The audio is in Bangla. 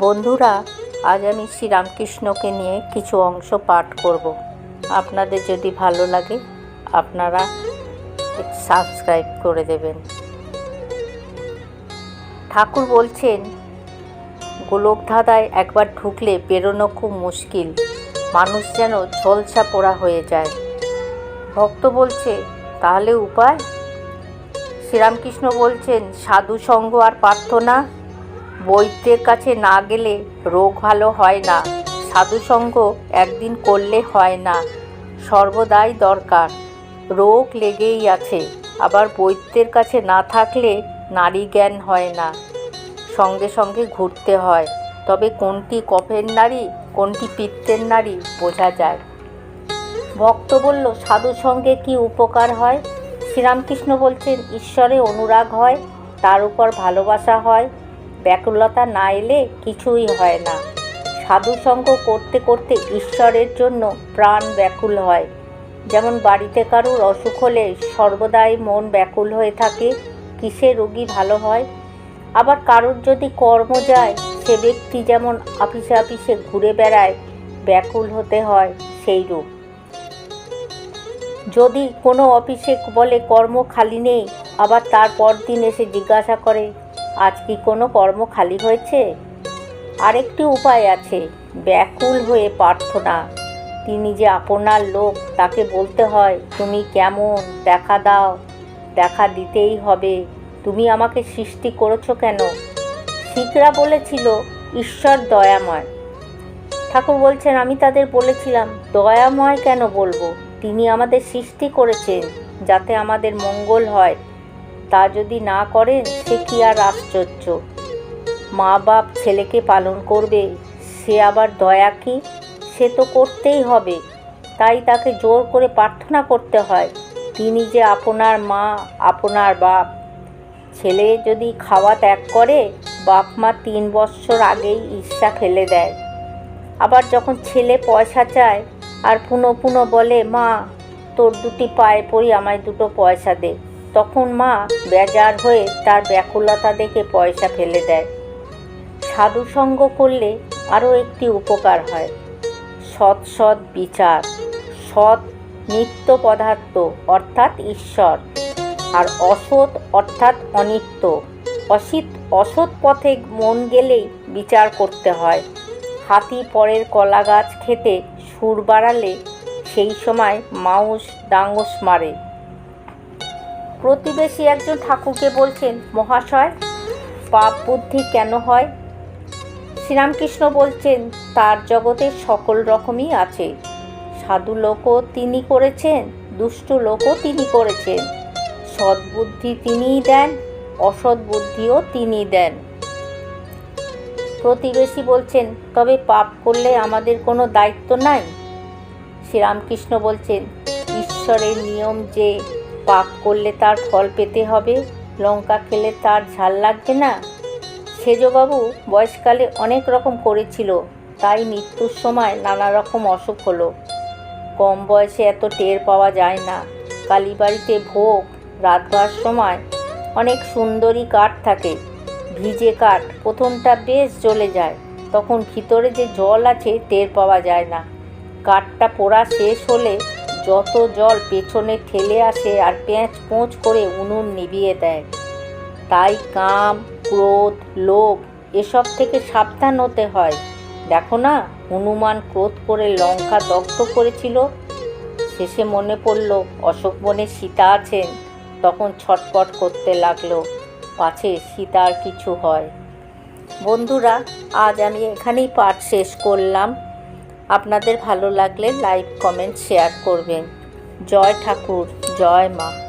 বন্ধুরা, আজ আমি শ্রীরামকৃষ্ণকে নিয়ে কিছু অংশ পাঠ করব। আপনাদের যদি ভালো লাগে, আপনারা সাবস্ক্রাইব করে দেবেন। ঠাকুর বলছেন, গোলকধাঁধায় একবার ঢুকলে বেরোনো খুব মুশকিল। মানুষ যেন ঝলসা পোড়া হয়ে যায়। ভক্ত বলছে, তাহলে উপায়? শ্রীরামকৃষ্ণ বলছেন সাধু সঙ্গ আর প্রার্থনা বৈদ্যের কাছে না গেলে রোগ ভালো হয় না, সাধুসঙ্গ একদিন করলে হয় না, সর্বদাই দরকার। রোগ লেগেই আছে, আবার বৈদ্যের কাছে না থাকলে নারী জ্ঞান হয় না। সঙ্গে সঙ্গে ঘুরতে হয়, তবে কোনটি কফের নারী, কোনটি পিত্তের নারী বোঝা যায়। ভক্ত বলল সাধু সঙ্গে কি উপকার হয়? শ্রীরামকৃষ্ণ বলছেন, ঈশ্বরে অনুরাগ হয়, তার উপর ভালোবাসা হয় ব্যাকুলতা না এলে কিছুই হয় না। সাধুসঙ্গ করতে করতে ঈশ্বরের জন্য প্রাণ ব্যাকুল হয়। যেমন বাড়িতে কারুর অসুখ হলে সর্বদাই মন ব্যাকুল হয়ে থাকে, কিসে রোগী ভালো হয়? আবার কারোর যদি কর্ম যায়, সে ব্যক্তি যেমন আপিসে আপিসে ঘুরে বেড়ায়, ব্যাকুল হতে হয় সেই রূপ। যদি কোনো অফিসে বলে কর্ম খালি নেই, আবার তার দিন এসে জিজ্ঞাসা করে আজ কি কোনো কর্ম খালি হয়েছে? আরেকটি উপায় আছে, ব্যাকুল হয়ে প্রার্থনা। তিনি যে আপনার লোক, তাকে বলতে হয়, তুমি কেমন? দেখা দাও। দেখা দিতেই হবে। তুমি আমাকে সৃষ্টি করেছ কেন? শিখরা বলেছিল, ঈশ্বর দয়াময়। ঠাকুর বলছেন, আমি তাদের বলেছিলাম, দয়াময় কেন বলব? তিনি আমাদের সৃষ্টি করেছেন, যাতে আমাদের মঙ্গল হয়। তা যদি না করেন, সে কি আর আশ্চর্য? মা বাপ ছেলেকে পালন করবে, সে আবার দয়া কি? সে তো করতেই হবে। তাই তাকে জোর করে প্রার্থনা করতে হয়, তিনি যে আপনার মা, আপনার বাপ। ছেলে যদি খাওয়া ত্যাগ করে, বাপ মা তিন বৎসর আগেই ঈর্ষা ফেলে দেয়। আবার যখন ছেলে পয়সা চায়, আর পুনো পুনো বলে, মা, তোর দুটি পায়ে পড়ি, আমায় দুটো পয়সা দে। তখন মা বেজার হয়ে তার ব্যাকুলতা দেখে পয়সা ফেলে দেয়। সাধুসঙ্গ করলে আরও একটি উপকার হয়। সৎ সৎ বিচার, সৎ নিত্য পদার্থ অর্থাৎ ঈশ্বর, আর অসৎ অর্থাৎ অনিত্য। অসিত অসৎ পথে মন গেলেই বিচার করতে হয়। হাতি পরের কলা গাছ খেতে সুর বাড়ালে সেই সময় মাউস ডাঙ্গস মারে। প্রতিবেশী একজন ঠাকুরকে বলছেন, মহাশয়, পাপ বুদ্ধি কেন হয়? শ্রীরামকৃষ্ণ বলছেন, তার জগতে সকল রকমই আছে। সাধু লোকও তিনি করেছেন, দুষ্ট লোকও তিনি করেছেন। সদ্বুদ্ধি তিনিই দেন, অসৎ বুদ্ধিও তিনি দেন। প্রতিবেশী বলছেন, তবে পাপ করলে আমাদের কোনো দায়িত্ব নাই? শ্রীরামকৃষ্ণ বলছেন, ঈশ্বরের নিয়ম যে পাপ করলে তার ফল পেতে হবে, লঙ্কা খেলে তার ঝাল লাগবে না? সেজবাবু বয়সকালে অনেক রকম করেছিল, তাই মৃত্যুর সময় নানা রকম অসুখ হলো। কম বয়সে এত টের পাওয়া যায় না। কালীবাড়িতে ভোগ রাতবার সময় অনেক সুন্দরী কাঠ থাকে। ভিজে কাঠ প্রথমটা বেশ জ্বলে যায়, তখন ভিতরে যে জল আছে টের পাওয়া যায় না। কাঠটা পোড়া শেষ হলে যত জল পেছনে ঠেলে আসে আর পেঁচ পোঁচ করে উনুন নিভিয়ে দেয়। তাই কাম, ক্রোধ, লোভ এসব থেকে সাবধান হতে হয়। দেখো না, হনুমান ক্রোধ করে লঙ্কা দগ্ধ করেছিল। শেষে মনে পড়ল, অশোক বনে সীতা আছেন। তখন ছটপট করতে লাগল, পাছে সীতার কিছু হয়। বন্ধুরা, আজ আমি এখানেই পাঠ শেষ করলাম। আপনাদের ভালো লাগলে লাইক কমেন্ট শেয়ার করবেন। জয় ঠাকুর জয় মা।